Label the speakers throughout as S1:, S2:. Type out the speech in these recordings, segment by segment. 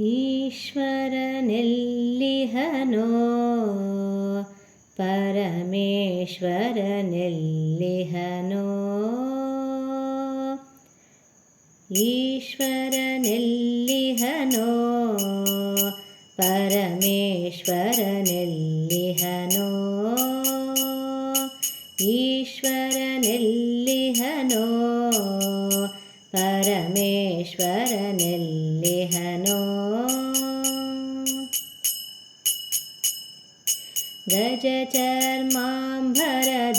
S1: ಈಶ್ವರನೆಲ್ಲಿಹನೋ? ಪರಮೇಶ್ವರನೆಲ್ಲಿಹನೋ? ಈಶ್ವರನೆಲ್ಲಿಹನೋ? ಪರಮೇಶ್ವರನೆಲ್ಲಿಹನೋ? ಈಶ್ವರನೆಲ್ಲಿಹನೋ? ಪರಮೇಶ್ವರನೆಲ್ಲಿಹನೋ ಗಜಚರ್ಮಾಂಬರ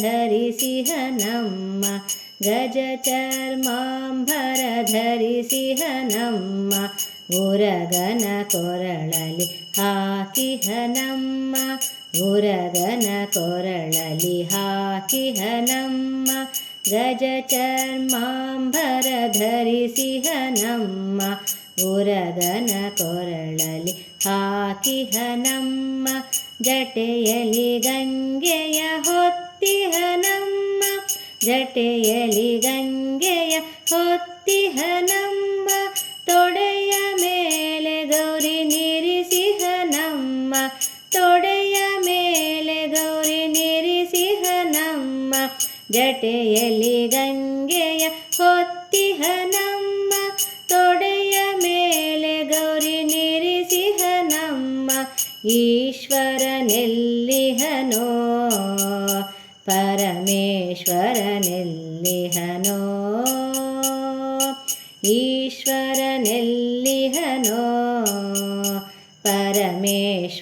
S1: ಧರಿಸಿಹ ನಮ್ಮ ಗಜಚರ್ಮಾಂಬರ ಧರಿಸಿಹ ನಮ್ಮ ಉರಗನ ಕೊರಳಲಿ ಹಾಕಿಹ ನಮ್ಮ ಉರಗನ ಕೊರಳಲಿ ಹಾಕಿಹ ನಮ್ಮ ಗಜಚರ್ಮಾಂಬರ ಧರಿಸಿಹ ನಮ್ಮ ಉರಗನ ಕೊರಳಲಿ ಹಾಕಿಹ ನಮ್ಮ ಜಟೆಯಲಿ ಗಂಗೆಯ ಹೊತ್ತಿಹ ನಮ್ಮ, ಜಟೆಯಲಿ ಗಂಗೆಯ ಹೊತ್ತಿಹ ನಮ್ಮ, ತೊಡೆಯ ಮೇಲೆ ಗೌರಿ ನಿರಿಸಿಹ ನಮ್ಮ, ತೊಡೆಯ ಮೇಲೆ ಗೌರಿ ನಿರಿಸಿಹ ನಮ್ಮ, ಜಟೆಯಲಿ ಗಂಗೆಯ ಹೊತ್ತಿಹ ನಮ್ಮ, ತೊಡೆಯ ಮೇಲೆ ಗೌರಿ ನಿರಿಸಿಹ ನಮ್ಮ ಈಶ್ವರನೆಲ್ಲಿಹನೋ? ಪರಮೇಶ್ವರನೆಲ್ಲಿಹನೋ?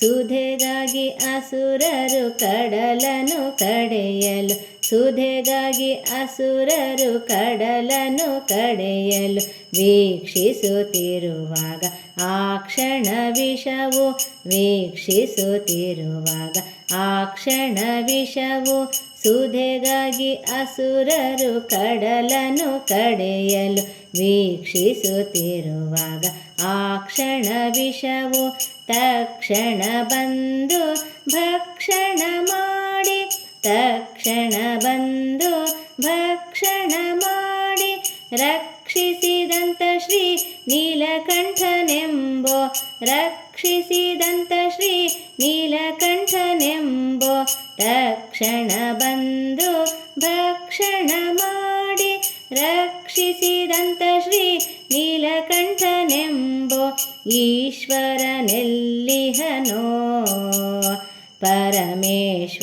S1: ಸುಧೆಗಾಗಿ ಅಸುರರು ಕಡಲನು ಕಡೆಯಲು ಸುಧೆಗಾಗಿ ಅಸುರರು ಕಡಲನು ಕಡೆಯಲು ವೀಕ್ಷಿಸುತ್ತಿರುವಾಗ, ಆ ಕ್ಷಣ ವಿಷವು ವೀಕ್ಷಿಸುತ್ತಿರುವಾಗ, ಆ ಕ್ಷಣ ವಿಷವು ಸುಧೆಗಾಗಿ ಅಸುರರು ಕಡಲನು ಕಡೆಯಲು ವೀಕ್ಷಿಸುತ್ತಿರುವಾಗ, ಆ ಕ್ಷಣ ವಿಷವು ತಕ್ಷಣ ಬಂದು ಭಕ್ಷಣ ಮಾಡಿ ತಕ್ಷಣ ಬಂದು ಭಕ್ಷಣ ಮಾಡಿ ರಕ್ಷಿಸಿದಂತ ಶ್ರೀ ನೀಲಕಂಠನೆಂಬೋ, ರಕ್ಷಿಸಿದಂತ ಶ್ರೀ ನೀಲಕಂಠನೆಂಬೋ ತಕ್ಷಣ ಬಂದು ಭಕ್ಷಣ ಮಾಡಿ ರಕ್ಷಿಸಿದಂತ ಶ್ರೀ ನೀಲಕಂಠನೆಂಬೋ, ಈಶ್ವರನೆಲ್ಲಿಹನೋ ಪರಮೇಶ್ವರನೆಲ್ಲಿಹನೋ?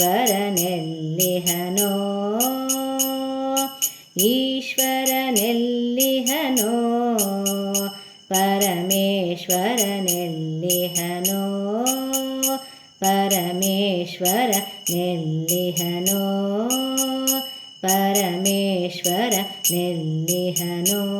S1: ಈಶ್ವರನೆಲ್ಲಿಹನೋ? ಪರಮೇಶ್ವರನೆಲ್ಲಿಹನೋ? ಪರಮೇಶ್ವರ ನೆಲ್ಲಿಹನೋ ಪರಮೇಶ್ವರ ನೆಲ್ಲಿಹನೋ